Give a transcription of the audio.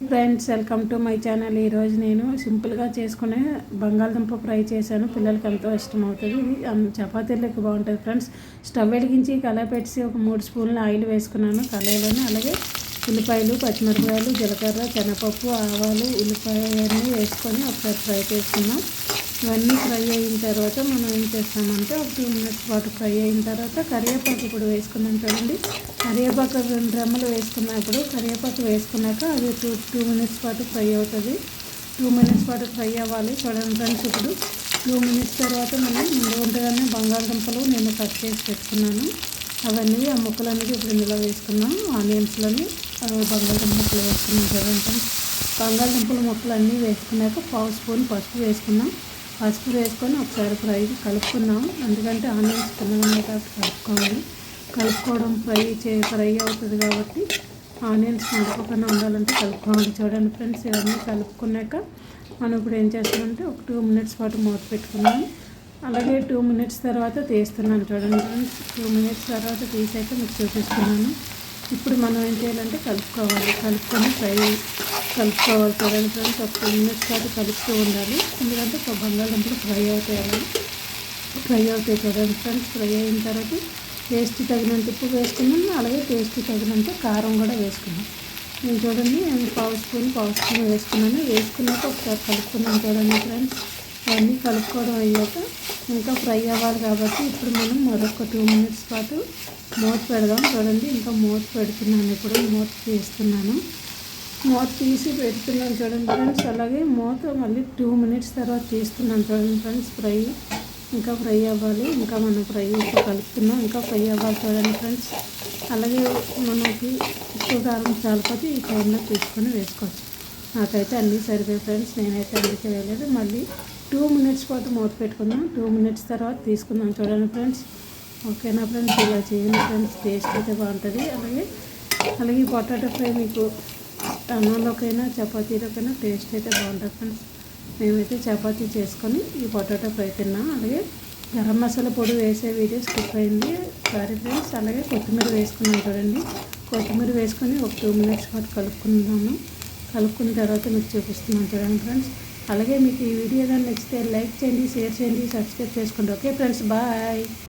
Friends welcome to my channel. ఈరోజు నేను సింపుల్గా చేసుకునే బంగాళదుంప ఫ్రై చేశాను. పిల్లలకి ఎంతో ఇష్టం అవుతుంది ఇది చపాతీలకు బాగుంటుంది ఫ్రెండ్స్. స్టవ్ వెలిగించి కళాయి పెట్టి ఒక మూడు స్పూన్లు ఆయిల్ వేసుకున్నాను కళాయిలోనే. అలాగే ఉల్లిపాయలు పచ్చిమిరపకాయలు జీలకర్ర శనగపప్పు ఆవాలు ఉల్లిపాయలు అన్నీ వేసుకొని ఒకసారి ఫ్రై చేసుకున్నాం ఇవన్నీ ఫ్రై అయిన తర్వాత మనం ఏం చేస్తామంటే ఒక టూ మినిట్స్ పాటు ఫ్రై అయిన తర్వాత కరివేపాకు ఇప్పుడు వేసుకున్నాం చూడండి. కరివేపాకు రెండు రెమ్మలు వేసుకున్నప్పుడు కరివేపాకు వేసుకున్నాక అది టూ టూ మినిట్స్ పాటు ఫ్రై అవుతుంది. టూ మినిట్స్ పాటు ఫ్రై అవ్వాలి చూడండి ఫ్రెండ్స్. ఇప్పుడు టూ మినిట్స్ తర్వాత మనం ముందు ఉండగానే బంగాళదుంపలు నేను కట్ చేసి పెట్టుకున్నాను. అవన్నీ ఆ ముక్కలు అనేది ఇప్పుడు ఇందులో వేసుకున్నాం. ఆనియన్స్లోని బంగాళదుంప ముక్కలు వేసుకున్నాం చూడండి బంగాళదుంపల ముక్కలు అన్నీ వేసుకున్నాక పావు స్పూన్ పసుపు వేసుకున్నాం. పసుపు వేసుకొని ఒకసారి ఫ్రై కలుపుకున్నాం ఎందుకంటే ఆనియన్స్ చిన్నగా కలుపుకోవాలి. కలుపుకోవడం ఫ్రై చే ఫ్రై అవుతుంది కాబట్టి ఆనియన్స్ మడపకుండా ఉండాలంటే కలుపుకోవాలి. చూడండి ఫ్రెండ్స్ ఇవన్నీ కలుపుకున్నాక మనం ఇప్పుడు ఏం చేస్తామంటే ఒక టూ మినిట్స్ పాటు మూత పెట్టుకున్నాం అలాగే టూ మినిట్స్ తర్వాత తీస్తున్నాను చూడండి ఫ్రెండ్స్. టూ మినిట్స్ తర్వాత తీసాక మీకు చూపిస్తున్నాను. ఇప్పుడు మనం ఏం చేయాలంటే కలుపుకోవాలి. కలుపుకొని ఫ్రై కలుపుకోవాలి కదండి ఫ్రెండ్స్ ఒక టూ మినిట్స్ పాటు కలుపుతూ ఉండాలి ఎందుకంటే ఒక బంగాళదుంపలు ఫ్రై అవుతాయి ఫ్రై అవుతాయి కదండి ఫ్రెండ్స్ ఫ్రై అయిన తర్వాత టేస్ట్ తగినంత ఉప్పు వేసుకున్నాం అలాగే టేస్ట్ తగినంత కారం కూడా వేసుకున్నాం నేను చూడండి నేను పావు స్పూన్ పావు స్పూన్ వేసుకున్నాను వేసుకున్నాక ఒకసారి కలుపుకున్నాను చూడండి ఫ్రెండ్స్ అవన్నీ కలుపుకోవడం అయ్యాక ఇంకా ఫ్రై అవ్వాలి కాబట్టి ఇప్పుడు మనం మరొక టూ మినిట్స్ పాటు మూత పెడదాం చూడండి ఇంకా మూత పెడుతున్నాను ఇప్పుడు మూత తీస్తున్నాను మూత తీసి పెడుతున్నాను చూడండి ఫ్రెండ్స్. అలాగే మూత మళ్ళీ టూ మినిట్స్ తర్వాత తీస్తున్నాను చూడండి ఫ్రెండ్స్. ఫ్రై ఇంకా ఫ్రై అవ్వాలి. ఇంకా మనం ఫ్రై కలుపుతున్నాం. ఇంకా ఫ్రై అవ్వాలి చూడండి ఫ్రెండ్స్. అలాగే మనకి ఉప్పు కారం చాలిపోతే ఈ టైంలో తీసుకొని వేసుకోవచ్చు. నాకైతే అన్నీ సరిపోయి ఫ్రెండ్స్. నేనైతే అందుకే వేయలేదు. మళ్ళీ టూ మినిట్స్ పాటు మూత పెట్టుకుందాం. టూ మినిట్స్ తర్వాత తీసుకుందాం చూడండి ఫ్రెండ్స్. ఓకేనా ఫ్రెండ్స్? ఇలా చేయండి ఫ్రెండ్స్. టేస్ట్ అయితే బాగుంటుంది. అలాగే అలాగే పొటాటో ఫ్రై మీకు అన్నంలోకైనా చపాతీలోకైనా టేస్ట్ అయితే బాగుంటుంది ఫ్రెండ్స్. మేమైతే చపాతీ చేసుకొని ఈ పొటాటో ఫ్రై తిన్నాం. అలాగే గరం మసాలా పొడి వేసే వీడియో స్కిప్ అయింది. సారీ ఫ్రెండ్స్ అలాగే కొత్తిమీర వేసుకున్నాం చూడండి. కొత్తిమీర వేసుకొని ఒక టూ మినిట్స్ పాటు కలుపుకుందాము. కలుపుకున్న తర్వాత మీకు చూపిస్తున్నాను చూడండి ఫ్రెండ్స్. అలాగే మీకు ఈ వీడియో కానీ నచ్చితే లైక్ చేయండి షేర్ చేయండి సబ్స్క్రైబ్ చేసుకోండి. Okay friends bye.